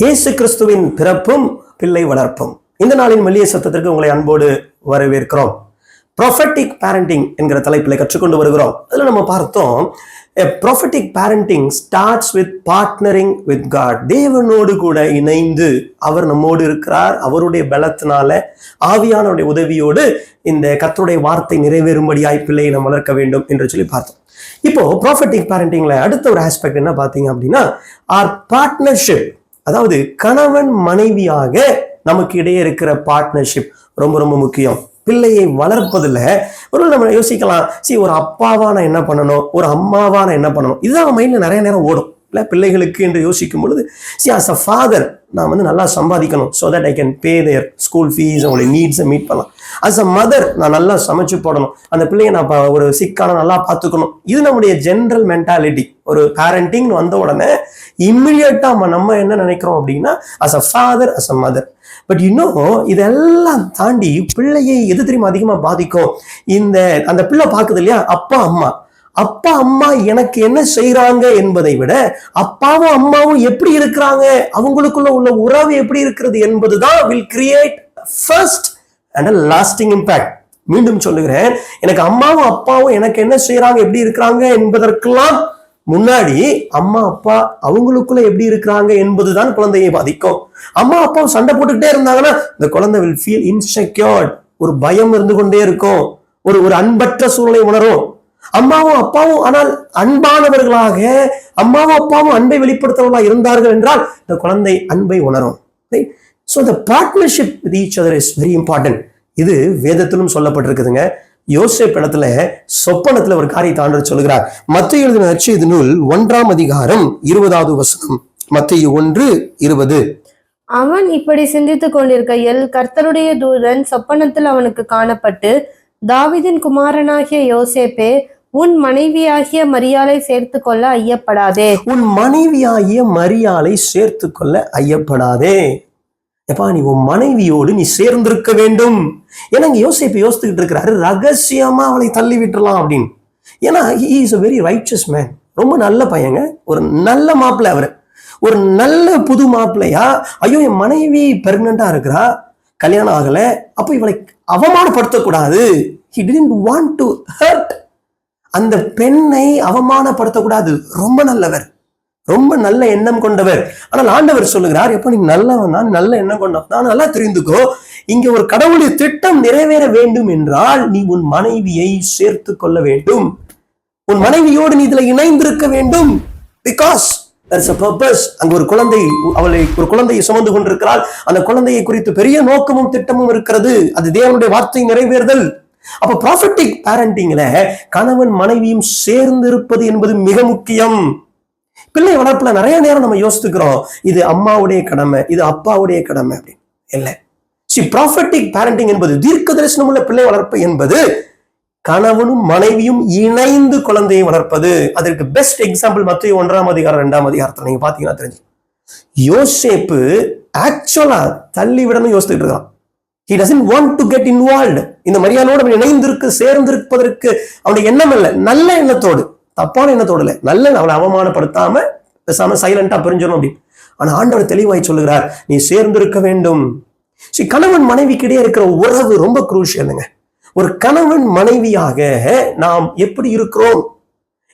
இயேசு கிறிஸ்துவின் பிறப்பும் பிள்ளை வளர்ப்பும். இந்த நாளின் மெல்லிய சத்தத்திற்கு உங்களை அன்போடு வரவேற்கிறோம். ப்ரொஃபட்டிக் பேரண்டிங் என்கிற தலைப்பில் கற்றுக்கொண்டு வருகிறோம். அதில் நம்ம பார்த்தோம் prophetic parenting starts with partnering with God தேவனோடு கூட இணைந்து அவர் நம்மோடு இருக்கிறார். அவருடைய பலத்தினால ஆவியானவருடைய உதவியோடு இந்த கத்தருடைய வார்த்தை நிறைவேறும்படியாய் பிள்ளையை நாம் வளர்க்க வேண்டும் என்று சொல்லி பார்த்தோம். இப்போ ப்ராஃபட்டிக் பேரண்டிங்ல அடுத்த ஒரு ஆஸ்பெக்ட் என்ன பார்த்தீங்க அப்படின்னா ஆர் பார்ட்னர்ஷிப் அதாவது கணவன் மனைவியாக நமக்கு இடையே இருக்கிற பார்ட்னர்ஷிப் ரொம்ப ரொம்ப முக்கியம். பிள்ளையை வளர்ப்பதில் ஒரு நம்ம யோசிக்கலாம். சரி ஒரு அப்பாவா நான் என்ன பண்ணணும்? ஒரு அம்மாவா நான் என்ன பண்ணணும்? இதுதான் மைண்டில் நிறைய நேரம் ஓடும். இல்லை பிள்ளைகளுக்கு என்று யோசிக்கும் பொழுது சி ஆஸ் அ ஃபாதர் நான் வந்து நல்லா சம்பாதிக்கணும் so that I can pay their school fees அவங்களுடைய நீட்ஸை மீட் பண்ணலாம். அஸ் அ மதர் நான் நல்லா சமைச்சு போடணும். அந்த பிள்ளையை நான் ஒரு சிக்கான நல்லா பார்த்துக்கணும். இது நம்முடைய ஜென்ரல் மென்டாலிட்டி ஒரு பேரண்டிங் வந்த உடனே இம்மிடியட்டாக நம்ம என்ன நினைக்கிறோம் அப்படின்னா as a father as a mother but இன்னும் இதெல்லாம் தாண்டி பிள்ளையை எது தெரியுமா அதிகமாக பாதிக்கும்? இந்த அந்த பிள்ளை பார்க்குது இல்லையா? அப்பா அம்மா. அப்பா அம்மா எனக்கு என்ன செய்யறாங்க என்பதை விட அப்பாவும் அம்மாவும் எப்படி இருக்கிறாங்க? அவங்களுக்குள்ள உள்ள உறவு எப்படி இருக்கிறது என்பதுதான் will create first and lasting impact மீண்டும் சொல்லுகிறேன் எனக்கு அம்மாவும் அப்பாவும் எனக்கு என்ன செய்யறாங்க எப்படி இருக்கிறாங்க என்பதற்கெல்லாம் முன்னாடி அம்மா அப்பா அவங்களுக்குள்ள எப்படி இருக்கிறாங்க என்பதுதான் குழந்தையை பாதிக்கும். அம்மா அப்பாவும் சண்டை போட்டுக்கிட்டே இருந்தாங்கன்னா இந்த குழந்தை வில் ஃபீல் இன்செக்யூர்ட் ஒரு பயம் இருந்து கொண்டே இருக்கும் ஒரு ஒரு அன்பற்ற சூழ்நிலை உணரும். அம்மாவும் அப்பாவும் ஆனால் அன்பானவர்களாக அம்மாவும் அப்பாவும் அன்பை வெளிப்படுத்தவர்களாக இருந்தார்கள் என்றால் இந்த குழந்தை அன்பை உணரும். So the partnership with each other is very important இது வேதத்திலும் சொல்லப்பட்டிருக்குதுங்க. யோசேப் இடத்துல சொப்பனத்துல ஒரு காரியத்தை ஆண்டு சொல்லுகிறார். மத்திய எழுதின இது நூல் ஒன்றாம் அதிகாரம் இருபதாவது வசனம். மத்திய ஒன்று இருபது. அவன் இப்படி சிந்தித்துக் கொண்டிருக்கையில் கர்த்தருடைய தூதன் சொப்பனத்தில் அவனுக்கு காணப்பட்டு தாவிதின் குமாரனாகிய யோசேப்பே உன் மனைவியாகிய மரியாளை சேர்த்து கொள்ள ஐயப்படாதே. உன் மனைவியாகிய மரியாளை சேர்த்து கொள்ள ஐயப்படாதே. எப்பா நீ உன் மனைவியோடு நீ சேர்ந்திருக்க வேண்டும். ஏன்னா இங்க யோசிப்பு யோசித்துக்கிட்டு இருக்கிறாரு ரகசியமா அவளை தள்ளி விட்டுலாம் அப்படின்னு. ஏன்னா is a very riches man ரொம்ப நல்ல பையங்க. ஒரு நல்ல மாப்பிள்ளை அவர். ஒரு நல்ல புது மாப்பிள்ளையா. ஐயோ என் மனைவி பெர்மனண்டா இருக்கிறா. கல்யாணம் ஆகல. அப்போ இவளை அவமானப்படுத்தக்கூடாது. He didn't want to hurt அந்த பெண்ணை அவமானப்படுத்தக்கூடாது. ரொம்ப நல்லவர். ரொம்ப நல்ல எண்ணம் கொண்டவர். ஆனால் ஆண்டவர் சொல்லுகிறார் எப்போ நீ நல்லவன் தான் நல்ல எண்ணம் கொண்டவன். தான் நல்லா தெரிந்துக்கோ இங்க ஒரு கடவுளுடைய திட்டம் நிறைவேற வேண்டும் என்றால் நீ உன் மனைவியை சேர்த்து கொள்ள வேண்டும். உன் மனைவியோடு நீ இதுல இணைந்திருக்க வேண்டும். பிகாஸ் there's அங்க ஒரு குழந்தை அவளை ஒரு குழந்தையை சுமந்து கொண்டிருக்கிறாள். அந்த குழந்தையை குறித்து பெரிய நோக்கமும் திட்டமும் இருக்கிறது. அது தேவனுடைய வார்த்தை நிறைவேறுதல். அப்ப ப்ராஃபிட்டிக் பேரண்டிங்ல கணவன் மனைவியும் சேர்ந்திருப்பது என்பது மிக முக்கியம். பிள்ளை வளர்ப்புல நிறைய நேரம் நம்ம யோசித்துக்கிறோம் இது அம்மாவுடைய கடமை இது அப்பாவுடைய கடமை அப்படின்னு. இல்லை. சி ப்ராஃபட்டிக் பேரண்டிங் என்பது தீர்க்க தரிசனம் உள்ள பிள்ளை வளர்ப்பு என்பது கணவனும் மனைவியும் இணைந்து குழந்தையை வளர்ப்பது. அதற்கு பெஸ்ட் எக்ஸாம்பிள் மத்திய ஒன்றாம் அதிகாரம் ரெண்டாம் அதிகாரத்தில் நீங்க பாத்தீங்கன்னா தெரிஞ்சு யோசேப்பு ஆக்சுவலா தள்ளி விடணும் யோசித்துட்டு இருக்கான். He doesn't want to get involve இந்த மரியாதையோடு அவன் இணைந்திருக்கு சேர்ந்திருப்பதற்கு அவனுடைய எண்ணம் இல்லை நல்ல எண்ணத்தோடு தப்பான எண்ணத்தோடு இல்லை நல்ல அவனை அவமானப்படுத்தாம பேசாம சைலண்டா பிரிஞ்சிடும் அப்படின்னு ஆனா ஆண்டவர் தெளிவாய் சொல்லுகிறார் நீ சேர்ந்திருக்க வேண்டும். சரி கணவன் மனைவிக்கிடையே இருக்கிற உறவு ரொம்ப குரூஷியலுங்க ஒரு கணவன் மனைவியாக நாம் எப்படி இருக்கிறோம்?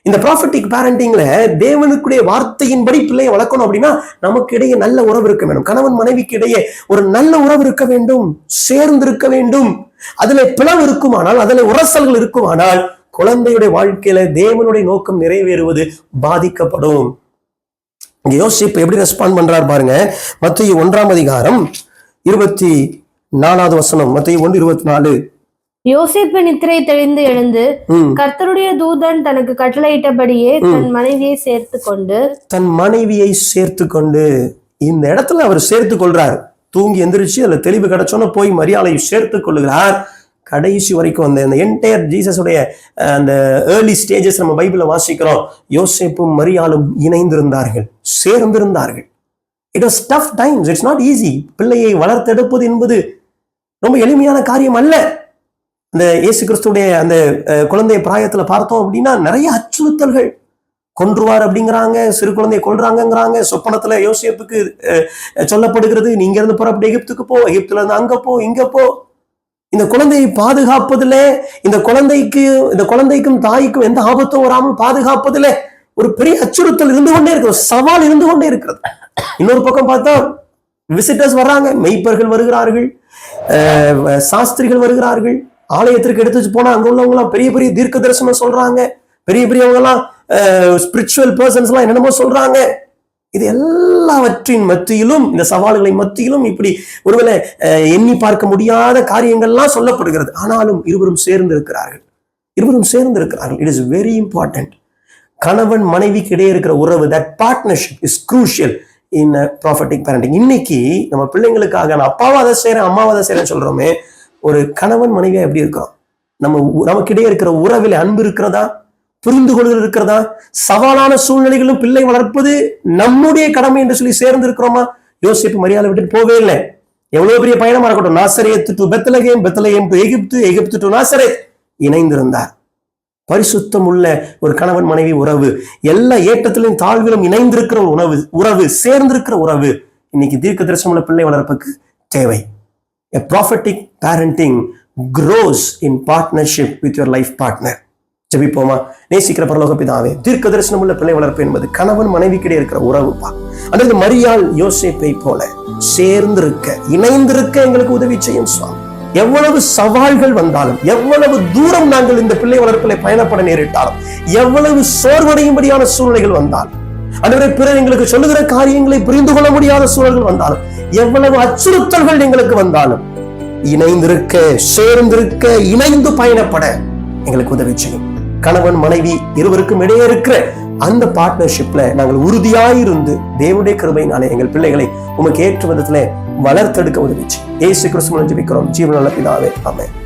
இந்த ப்ராஃபட்டிக் பேரண்டிங்ல தேவனுக்குடைய வார்த்தையின்படி பிள்ளையை வளர்க்கணும் அப்படின்னா நமக்கு இடையே நல்ல உறவு இருக்க வேண்டும். கணவன் மனைவிக்கு இடையே ஒரு நல்ல உறவு இருக்க வேண்டும். சேர்ந்து இருக்க வேண்டும். அதுல பிளவு இருக்குமானால் அதுல உரசல்கள் இருக்குமானால் குழந்தையுடைய வாழ்க்கையில தேவனுடைய நோக்கம் நிறைவேறுவது பாதிக்கப்படும். இங்க யோசிப்பு எப்படி ரெஸ்பாண்ட் பண்றாரு பாருங்க. மத்திய ஒன்றாம் அதிகாரம் இருபத்தி நாலாவது வசனம் மத்திய ஒன்று இருபத்தி நாலு. யோசேப்பு நித்திரை தெளிந்து எழுந்து. கர்த்தருடைய தூதன் தனக்கு கட்டளையிட்டபடியே தன் மனைவியை சேர்த்து கொண்டு தன் மனைவியை சேர்த்து கொண்டு இந்த இடத்துல அவர் சேர்த்து கொள்றார். தூங்கி எந்திரிச்சு அதுல தெளிவு கிடைச்சோன்னு போய் மரியாதையை சேர்த்து கொள்ளுகிறார் கடைசி வரைக்கும் அந்த அந்த என்டையர் ஜீசஸுடைய அந்த ஏர்லி ஸ்டேஜஸ் நம்ம பைபிளை வாசிக்கிறோம். யோசேப்பும் மரியாளும் இணைந்திருந்தார்கள். சேர்ந்திருந்தார்கள். It was tough times it's not easy பிள்ளையை வளர்த்தெடுப்பது என்பது ரொம்ப எளிமையான காரியம் அல்ல. இந்த இயேசு கிறிஸ்துடைய அந்த குழந்தை பிராயத்தில் பார்த்தோம் அப்படின்னா நிறைய அச்சுறுத்தல்கள். கொன்றுவார் அப்படிங்கிறாங்க சிறு குழந்தையை கொல்றாங்கங்கிறாங்க சொப்பனத்துல யோசிப்புக்கு சொல்லப்படுகிறது சொல்லப்படுகிறது நீங்க இருந்து புறப்பட்டு எகிப்துக்கு போ எகிப்துல இருந்து அங்க போ இங்க போ. இந்த குழந்தையை பாதுகாப்பதில் இந்த குழந்தைக்கு இந்த குழந்தைக்கும் தாய்க்கும் எந்த ஆபத்தும் வராமல் பாதுகாப்பதில் ஒரு பெரிய அச்சுறுத்தல் இருந்து கொண்டே இருக்கிறது சவால் இருந்து கொண்டே இருக்கிறது இன்னொரு பக்கம் பார்த்தா விசிட்டர்ஸ் வர்றாங்க மெய்ப்பர்கள் வருகிறார்கள் சாஸ்திரிகள் வருகிறார்கள் ஆலயத்திற்கு எடுத்து வச்சு போனா அங்க உள்ளவங்களாம் பெரிய பெரிய தீர்க்க தரிசனம் சொல்றாங்க. பெரிய பெரியவங்க எல்லாம் ஸ்பிரிச்சுவல் பர்சன்ஸ் எல்லாம் என்னென்னமோ சொல்றாங்க. இது எல்லாவற்றின் மத்தியிலும் இந்த சவால்களை மத்தியிலும் இப்படி ஒருவேளை எண்ணி பார்க்க முடியாத காரியங்கள்லாம் சொல்லப்படுகிறது. ஆனாலும் இருவரும் சேர்ந்து இருக்கிறார்கள் இருவரும் சேர்ந்து இருக்கிறார்கள் இட் இஸ் வெரி இம்பார்ட்டன்ட் கணவன் மனைவிக்கு இடையே இருக்கிற உறவு that partnership is crucial in prophetic parenting இன்னைக்கு நம்ம பிள்ளைங்களுக்காக நான் அப்பாவை அதை செய்கிறேன் அம்மாவை அதை செய்கிறேன்னு சொல்கிறோமே ஒரு கணவன் மனைவியா எப்படி இருக்கிறோம் நம்ம நமக்கிடையே இருக்கிற உறவில் அன்பு இருக்கிறதா? புரிந்து கொள்ளுதல் இருக்கிறதா? சவாலான சூழ்நிலைகளும் பிள்ளை வளர்ப்பது நம்முடைய கடமை என்று சொல்லி சேர்ந்து இருக்கிறோமா யோசிப்பு மரியாதை விட்டுட்டு போவே இல்லை. எவ்வளவு பெரிய பயணமா இருக்கட்டும். Nazareth to Bethlehem Bethlehem to Egypt Egypt to Nazareth இணைந்திருந்தார். பரிசுத்தம் உள்ள ஒரு கணவன் மனைவி உறவு. எல்லா ஏற்றத்திலும் தாழ்விலும் இணைந்திருக்கிற உணவு உறவு சேர்ந்திருக்கிற உறவு. இன்னைக்கு தீர்க்க தரிசனமுள்ள பிள்ளை வளர்ப்புக்கு தேவை. A prophetic parenting grows in partnership with your life partner. ஜபிப்போமா நேசிக்கிற பரலோக பிதாவே தீர்க்க தரிசனம் உள்ள பிள்ளை வளர்ப்பு என்பது கணவன் மனைவிக்கிடையே இருக்கிற உறவுப்பா. அல்லது மரியாள் யோசிப்பை போல சேர்ந்திருக்க இணைந்திருக்க எங்களுக்கு உதவி செய்யும் சுவாமி. எவ்வளவு சவால்கள் வந்தாலும் எவ்வளவு தூரம் நாங்கள் இந்த பிள்ளை வளர்ப்பில் பயணப்பட நேரிட்டாலும் எவ்வளவு சோர்வடையும்படியான சூழ்நிலைகள் வந்தாலும் அதுவரை பிறர் எங்களுக்கு சொல்லுகிற காரியங்களை புரிந்து கொள்ள முடியாத சூழல்கள் வந்தாலும் எவ்வளவு அச்சுறுத்தல்கள் எங்களுக்கு வந்தாலும் இணைந்திருக்க சேர்ந்திருக்க இணைந்து பயணப்பட எங்களுக்கு உதவி செய்யும். கணவன் மனைவி இருவருக்கும் இடையே இருக்கிற அந்த பார்ட்னர்ஷிப்ல நாங்கள் உறுதியாயிருந்து தேவனுடைய கிருபையினாலே எங்கள் பிள்ளைகளை உமக்கு ஏற்ற விதத்துல வளர்த்தெடுக்க உதவிச்சு ஏசு கிறிஸ்துவ ஜெபிக்கிறோம். ஜீவனல்ல பிதாவே ஆமென்.